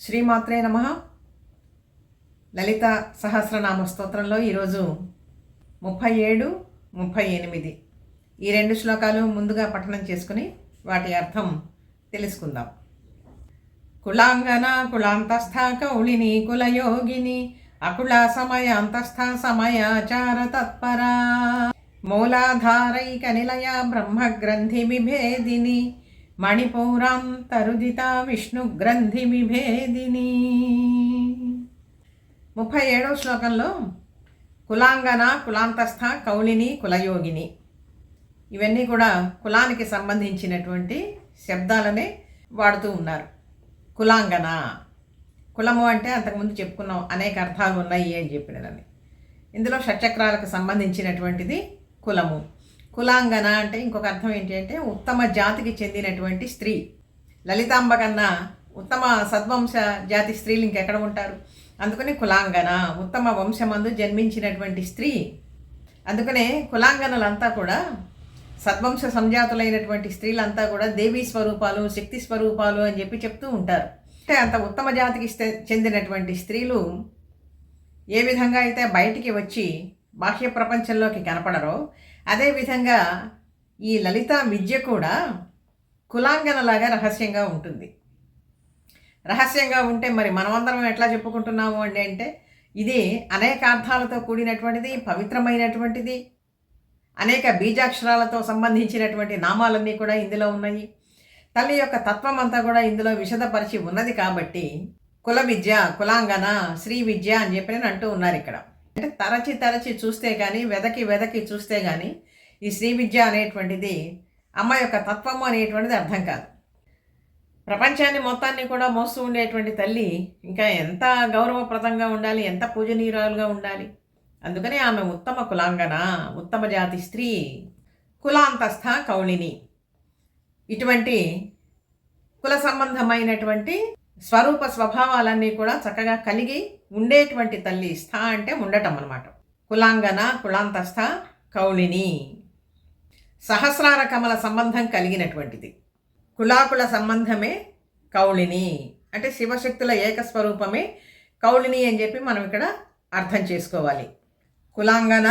శ్రీమాత్రే నమ. లలిత సహస్రనామ స్తోత్రంలో ఈరోజు ముప్పై ఏడు ముప్పై ఎనిమిది. ఈ రెండు శ్లోకాలు ముందుగా పఠనం చేసుకుని వాటి అర్థం తెలుసుకుందాం. కులాంగన కులాంతస్థ కౌళిని కులయోగిని అకుల సమయాంతస్థ సమయాచార తత్పరా. మూలాధారైక నిలయ బ్రహ్మగ్రంథి విభేదిని మణిపూరాంతరుదిత విష్ణు గ్రంథి విభేదిని ముప్పై ఏడవ శ్లోకంలో కులాంగన కులాంతస్థ కౌళిని కులయోగిని ఇవన్నీ కూడా కులానికి సంబంధించినటువంటి శబ్దాలనే వాడుతూ ఉన్నారు. కులాంగన. కులము అంటే అంతకుముందు చెప్పుకున్నాం అనేక అర్థాలు ఉన్నాయి అని చెప్పినదని. ఇందులో షట్చక్రాలకు సంబంధించినటువంటిది కులము. కులాంగన అంటే ఇంకొక అర్థం ఏంటి అంటే ఉత్తమ జాతికి చెందినటువంటి స్త్రీ. లలితాంబ కన్నా ఉత్తమ సద్వంశ జాతి స్త్రీలు ఇంకెక్కడ ఉంటారు? అందుకని కులాంగన ఉత్తమ వంశమందు జన్మించినటువంటి స్త్రీ. అందుకనే కులాంగనలంతా కూడా సద్వంశ సంజాతులైనటువంటి స్త్రీలంతా కూడా దేవీ స్వరూపాలు శక్తి స్వరూపాలు అని చెప్పి చెప్తూ ఉంటారు. అంటే అంత ఉత్తమ జాతికి చెందినటువంటి స్త్రీలు ఏ విధంగా అయితే బయటికి వచ్చి బాహ్య ప్రపంచంలోకి కనపడరో. అదేవిధంగా ఈ లలిత విద్య కూడా కులాంగనలాగా రహస్యంగా ఉంటుంది. రహస్యంగా ఉంటే మరి మనమందరం ఎట్లా చెప్పుకుంటున్నాము అండి అంటే ఇది అనేక అర్థాలతో కూడినటువంటిది పవిత్రమైనటువంటిది అనేక బీజాక్షరాలతో సంబంధించినటువంటి నామాలన్నీ కూడా ఇందులో ఉన్నాయి. తల్లి యొక్క తత్వం అంతా కూడా ఇందులో విషదపరిచి ఉన్నది కాబట్టి కుల విద్య కులాంగన శ్రీ విద్య అని చెప్పి అంటూ ఉన్నారు ఇక్కడ. అంటే తరచి తరచి చూస్తే కానీ వెదకి వెదకి చూస్తే కానీ ఈ శ్రీ విద్య అనేటువంటిది అమ్మ యొక్క తత్వము అనేటువంటిది అర్థం కాదు. ప్రపంచాన్ని మొత్తాన్ని కూడా మోస్తూ ఉండేటువంటి తల్లి ఇంకా ఎంత గౌరవప్రదంగా ఉండాలి ఎంత పూజనీయురాలుగా ఉండాలి? అందుకనే ఆమె ఉత్తమ కులాంగన ఉత్తమ జాతి స్త్రీ కులాంతస్థ కౌళిని ఇటువంటి కుల సంబంధమైనటువంటి స్వరూప స్వభావాలన్నీ కూడా చక్కగా కలిగి ఉండేటువంటి తల్లి స్థ అంటే ఉండటం అన్నమాట. కులాంగన కులాంతస్థ కౌళిని సహస్రార కమల సంబంధం కలిగినటువంటిది. కులాకుల సంబంధమే కౌళిని అంటే శివశక్తుల ఏకస్వరూపమే కౌళిని అని చెప్పి మనం ఇక్కడ అర్థం చేసుకోవాలి. కులాంగన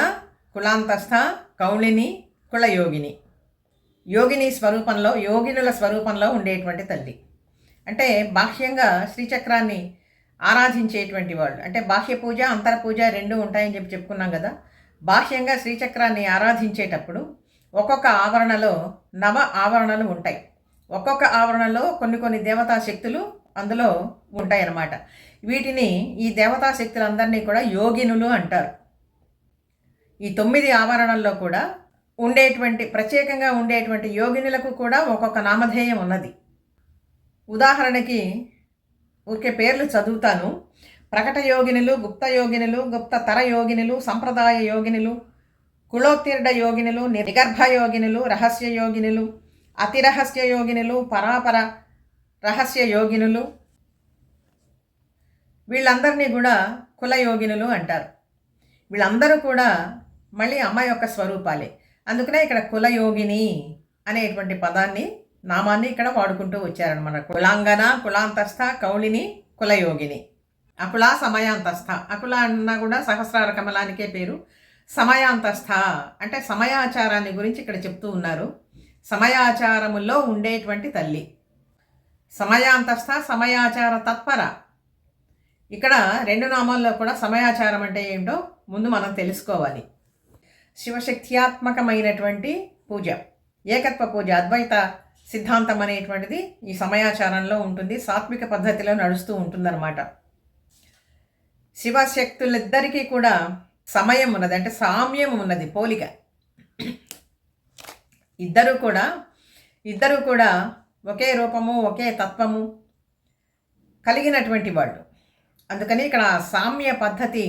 కులాంతస్థ కౌళిని కులయోగిని. యోగిని స్వరూపంలో యోగినుల స్వరూపంలో ఉండేటువంటి తల్లి. అంటే బాహ్యంగా శ్రీచక్రాన్ని ఆరాధించేటువంటి వాళ్ళు. అంటే బాహ్య పూజ అంతర పూజ రెండు ఉంటాయని చెప్పి చెప్పుకున్నాం కదా. బాహ్యంగా శ్రీచక్రాన్ని ఆరాధించేటప్పుడు ఒక్కొక్క ఆవరణలో నవ ఆవరణలు ఉంటాయి. ఒక్కొక్క ఆవరణలో కొన్ని కొన్ని దేవతా శక్తులు అందులో ఉంటాయన్నమాట. వీటిని ఈ దేవతా శక్తులందరినీ కూడా యోగినులు అంటారు. ఈ తొమ్మిది ఆవరణల్లో కూడా ఉండేటువంటి ప్రత్యేకంగా ఉండేటువంటి యోగినులకు కూడా ఒక్కొక్క నామధేయం ఉన్నది. ఉదాహరణకి ఊరికే పేర్లు చదువుతాను. ప్రకట యోగినులు గుప్త యోగినులు గుప్త తర యోగినులు సంప్రదాయ యోగినులు కులోత్తీర్ణ యోగినులు నిగర్భ యోగినులు రహస్య యోగినులు అతిరహస్య యోగినులు పరాపర రహస్య యోగినులు. వీళ్ళందరినీ కూడా కులయోగినులు అంటారు. వీళ్ళందరూ కూడా మళ్ళీ అమ్మ యొక్క స్వరూపాలే. అందుకనే ఇక్కడ కులయోగిని అనేటువంటి పదాన్ని నామాన్ని ఇక్కడ వాడుకుంటూ వచ్చారనమాట కులాంగన కులాంతస్థ కౌళిని కులయోగిని. అకుల సమయాంతస్థ. అకుల అన్నా కూడా సహస్రార కమలానికే పేరు. సమయాంతస్థ అంటే సమయాచారాన్ని గురించి ఇక్కడ చెప్తూ ఉన్నారు. సమయాచారములో ఉండేటువంటి తల్లి. సమయాంతస్థ సమయాచార తత్పర. ఇక్కడ రెండు నామాల్లో కూడా సమయాచారం అంటే ఏంటో ముందు మనం తెలుసుకోవాలి. శివశక్త్యాత్మకమైనటువంటి పూజ. ఏకత్వ పూజ అద్వైత సిద్ధాంతం అనేటువంటిది ఈ సమయాచారంలో ఉంటుంది సాత్విక పద్ధతిలో నడుస్తూ ఉంటుందన్నమాట. శివశక్తులిద్దరికీ కూడా సమయం ఉన్నది అంటే సామ్యం ఉన్నది పోలిక. ఇద్దరు కూడా ఇద్దరు కూడా ఒకే రూపము ఒకే తత్వము కలిగినటువంటి వాళ్ళు. అందుకని ఇక్కడ సామ్య పద్ధతి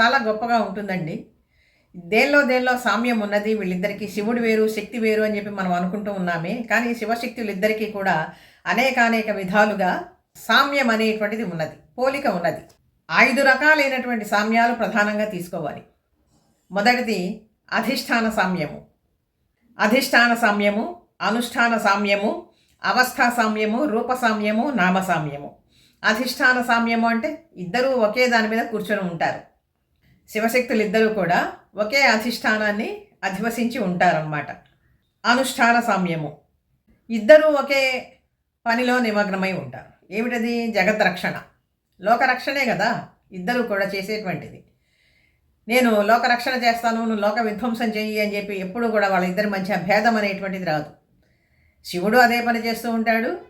చాలా గొప్పగా ఉంటుందండి. దేనిలో దేనిలో సామ్యం ఉన్నది వీళ్ళిద్దరికీ శివుడు వేరు శక్తి వేరు అని చెప్పి మనం అనుకుంటూ ఉన్నామే. కానీ శివశక్తులు ఇద్దరికీ కూడా అనేక అనేక విధాలుగా సామ్యం అనేటువంటిది ఉన్నది పోలిక ఉన్నది. ఐదు రకాలైనటువంటి సామ్యాలు ప్రధానంగా తీసుకోవాలి. మొదటిది అధిష్టాన సామ్యము. అధిష్టాన సామ్యము అనుష్ఠాన సామ్యము అవస్థా సామ్యము రూప సామ్యము నామ సామ్యము. అధిష్టాన సామ్యము అంటే ఇద్దరూ ఒకే దాని మీద కూర్చొని ఉంటారు. శివశక్తులు ఇద్దరూ కూడా ఒకే అధిష్టానాన్ని అధివసించి ఉంటారన్నమాట. అనుష్ఠాన సామ్యము. ఇద్దరూ ఒకే పనిలో నిమగ్నమై ఉంటారు. ఏమిటది? జగద్రక్షణ లోకరక్షణే కదా. ఇద్దరూ కూడా చేసేటువంటిది. నేను లోకరక్షణ చేస్తాను నువ్వు లోక విధ్వంసం చెయ్యి అని చెప్పి ఎప్పుడు కూడా వాళ్ళిద్దరి మధ్య భేదం అనేటువంటిది రాదు. శివుడు అదే పని చేస్తూ ఉంటాడు.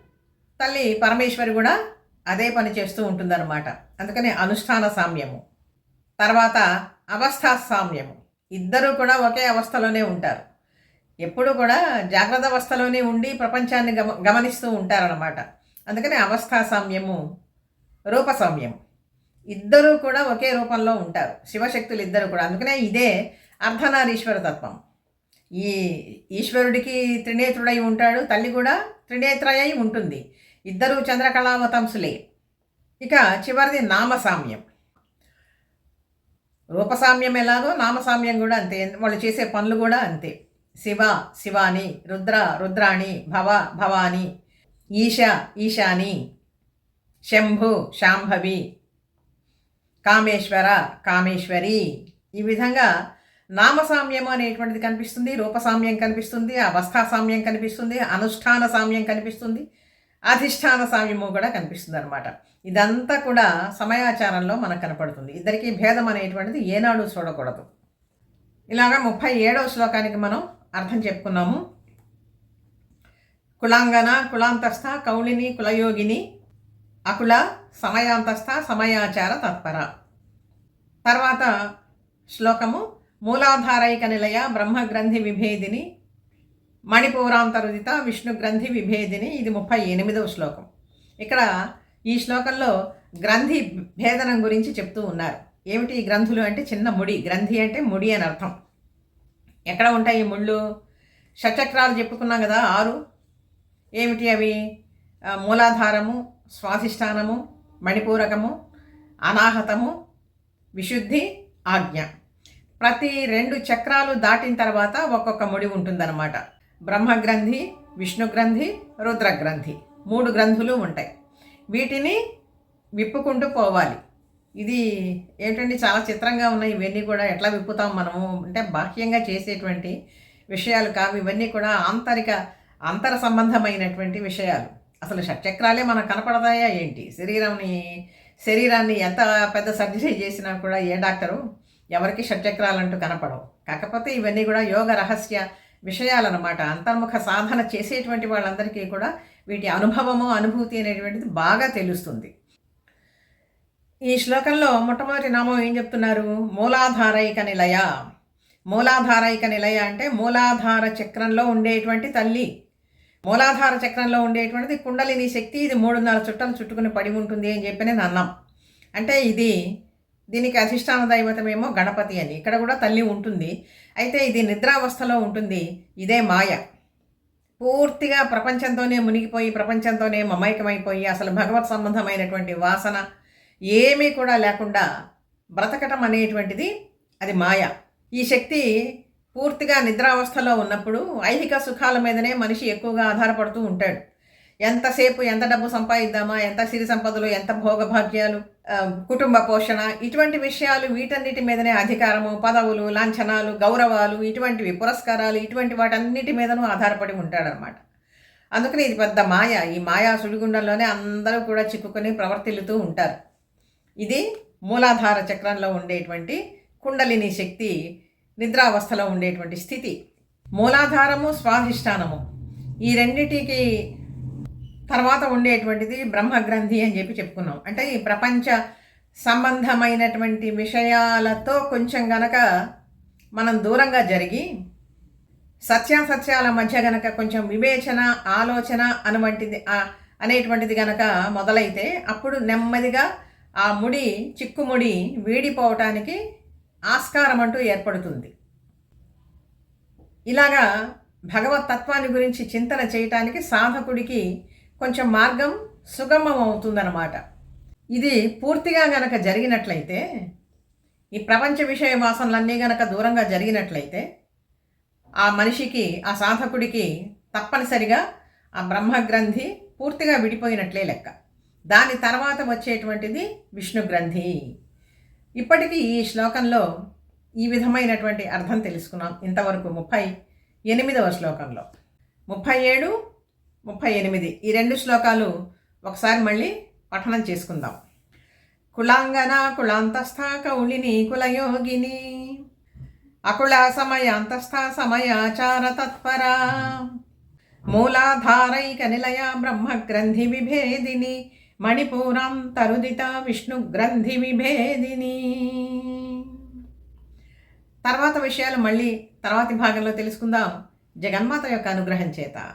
తల్లి పరమేశ్వరి కూడా అదే పని చేస్తూ ఉంటుందన్నమాట. అందుకనే అనుష్ఠాన సామ్యము. తర్వాత అవస్థా ఇద్దరూ కూడా ఒకే అవస్థలోనే ఉంటారు. ఎప్పుడు కూడా జాగ్రత్త అవస్థలోనే ఉండి ప్రపంచాన్ని గమ గమనిస్తూ ఉంటారన్నమాట. అందుకనే అవస్థాసామ్యము రూపసామ్యం ఇద్దరూ కూడా ఒకే రూపంలో ఉంటారు. శివశక్తులు ఇద్దరు కూడా. అందుకనే ఇదే అర్ధనారీశ్వర తత్వం. ఈ ఈశ్వరుడికి త్రినేత్రుడై ఉంటాడు తల్లి కూడా త్రినేత్రయై ఉంటుంది. ఇద్దరు చంద్రకళావతంసులే. ఇక చివరిది నామసామ్యం రూపసామ్యం ఎలాగో నామసామ్యం కూడా అంతే. వాళ్ళు చేసే పనులు కూడా అంతే. శివ శివాని రుద్ర రుద్రాణి భవ భవాని ఈశ ఈశాని శంభు శాంభవి కామేశ్వర కామేశ్వరి. ఈ విధంగా నామసామ్యం అనేటువంటిది కనిపిస్తుంది రూపసామ్యం కనిపిస్తుంది అవస్థాసామ్యం కనిపిస్తుంది అనుష్ఠాన సామ్యం కనిపిస్తుంది. అధిష్టాన సామ్యము కూడా కనిపిస్తుంది అనమాట ఇదంతా కూడా సమయాచారంలో మనకు కనపడుతుంది. ఇద్దరికీ భేదం అనేటువంటిది ఏనాడు చూడకూడదు. ఇలాగా ముప్పై ఏడవ శ్లోకానికి మనం అర్థం చెప్పుకున్నాము. కులాంగన కులాంతస్థ కౌళిని కులయోగిని అకుల సమయాంతస్థ సమయాచార తత్పర. తర్వాత శ్లోకము మూలాధారైక నిలయ బ్రహ్మగ్రంథి విభేదిని మణిపూరాంతరుదిత విష్ణు గ్రంథి విభేదిని ఇది ముప్పై ఎనిమిదవ శ్లోకం. ఇక్కడ ఈ శ్లోకంలో గ్రంథి భేదనం గురించి చెప్తూ ఉన్నారు. ఏమిటి ఈ గ్రంథులు అంటే చిన్న ముడి. గ్రంథి అంటే ముడి అని అర్థం. ఎక్కడ ఉంటాయి ఈ ముళ్ళు? షట్చక్రాలు చెప్పుకున్నాం కదా ఆరు. ఏమిటి అవి? మూలాధారము స్వాధిష్టానము మణిపూరకము అనాహతము విశుద్ధి ఆజ్ఞ. ప్రతి రెండు చక్రాలు దాటిన తర్వాత ఒక్కొక్క ముడి ఉంటుందన్నమాట. బ్రహ్మగ్రంథి విష్ణుగ్రంథి రుద్రగ్రంథి మూడు గ్రంథులు ఉంటాయి. వీటిని విప్పుకుంటూ పోవాలి. ఇది ఏంటంటే చాలా చిత్రంగా ఉన్నాయి. ఇవన్నీ కూడా ఎట్లా విప్పుతాం మనము? అంటే బాహ్యంగా చేసేటువంటి విషయాలు కావు. ఇవన్నీ కూడా ఆంతరిక అంతర సంబంధమైనటువంటి విషయాలు. అసలు షట్చక్రాలే మనకు కనపడతాయా ఏంటి? శరీరంని శరీరాన్ని ఎంత పెద్ద సర్జరీ చేసినా కూడా ఏ డాక్టరు ఎవరికి షట్చక్రాలంటూ కనపడవు. కాకపోతే ఇవన్నీ కూడా యోగ రహస్య విషయాలన్నమాట. అంతర్ముఖ సాధన చేసేటువంటి వాళ్ళందరికీ కూడా వీటి అనుభవము అనుభూతి అనేటువంటిది బాగా తెలుస్తుంది. ఈ శ్లోకంలో మొట్టమొదటి నామం ఏం చెప్తున్నారు? మూలాధారైక నిలయ. మూలాధారైక నిలయ అంటే మూలాధార చక్రంలో ఉండేటువంటి తల్లి. మూలాధార చక్రంలో ఉండేటువంటిది కుండలిని శక్తి ఇది మూడున్నర చుట్టలు చుట్టుకుని పడి ఉంటుంది అని చెప్పి నేను అన్నాం. అంటే ఇది దీనికి అధిష్టాన దైవతమేమో గణపతి అని. ఇక్కడ కూడా తల్లి ఉంటుంది. అయితే ఇది నిద్రావస్థలో ఉంటుంది. ఇదే మాయ. పూర్తిగా ప్రపంచంతోనే మునిగిపోయి ప్రపంచంతోనే మమైకమైపోయి అసలు భగవత్ సంబంధమైనటువంటి వాసన ఏమీ కూడా లేకుండా బ్రతకటం అనేటువంటిది అది మాయ. ఈ శక్తి పూర్తిగా నిద్రావస్థలో ఉన్నప్పుడు ఐహిక సుఖాల మీదనే మనిషి ఎక్కువగా ఆధారపడుతూ ఉంటాడు. ఎంతసేపు ఎంత డబ్బు సంపాదిద్దామా ఎంత సిరి సంపదలు ఎంత భోగభాగ్యాలు కుటుంబ పోషణ ఇటువంటి విషయాలు వీటన్నిటి మీదనే అధికారము పదవులు లాంఛనాలు గౌరవాలు ఇటువంటివి పురస్కారాలు ఇటువంటి వాటన్నిటి మీదనూ ఆధారపడి ఉంటాడనమాట అందుకని ఇది పెద్ద మాయ. ఈ మాయా సుడిగుండంలోనే అందరూ కూడా చిక్కుకొని ప్రవర్తిల్లుతూ ఉంటారు. ఇది మూలాధార చక్రంలో ఉండేటువంటి కుండలిని శక్తి నిద్రావస్థలో ఉండేటువంటి స్థితి. మూలాధారము స్వాధిష్టానము. ఈ రెండిటికి తర్వాత ఉండేటువంటిది బ్రహ్మగ్రంథి అని చెప్పి చెప్పుకున్నాం. అంటే ఈ ప్రపంచ సంబంధమైనటువంటి విషయాలతో కొంచెం గనక మనం దూరంగా జరిగి సత్యాసత్యాల మధ్య గనక కొంచెం వివేచన ఆలోచన అనువంటిది అనేటువంటిది గనక మొదలైతే అప్పుడు నెమ్మదిగా ఆ ముడి చిక్కుముడి వీడిపోవటానికి ఆస్కారం అంటూ ఏర్పడుతుంది. ఇలాగా భగవత్ తత్వాన్ని గురించి చింతన చేయటానికి సాధకుడికి కొంచెం మార్గం సుగమం అవుతుందన్నమాట. ఇది పూర్తిగా గనక జరిగినట్లయితే ఈ ప్రపంచ విషయ వాసనలన్నీ గనక దూరంగా జరిగినట్లయితే ఆ మనిషికి ఆ సాధకుడికి తప్పనిసరిగా ఆ బ్రహ్మగ్రంథి పూర్తిగా విడిపోయినట్లే లెక్క. దాని తర్వాత వచ్చేటువంటిది విష్ణు గ్రంథి ఇప్పటికీ ఈ శ్లోకంలో ఈ విధమైనటువంటి అర్థం తెలుసుకున్నాం ఇంతవరకు ముప్పై ఎనిమిదవ శ్లోకంలో. ముప్పై ఏడు ముప్పై ఎనిమిది. ఈ రెండు శ్లోకాలు ఒకసారి మళ్ళీ పఠనం చేసుకుందాం. కులాంగన కులాంతస్థ కౌళిని కులయోగిని అకుళ సమయాంతస్థ సమయాచార తత్పర మూలాధారైక నిలయ బ్రహ్మగ్రంథి విభేదిని మణిపూరం తరుదిత విష్ణు గ్రంథి విభేదిని. తర్వాత విషయాలు మళ్ళీ తర్వాతి భాగంలో తెలుసుకుందాం. జగన్మాత యొక్క అనుగ్రహం చేత.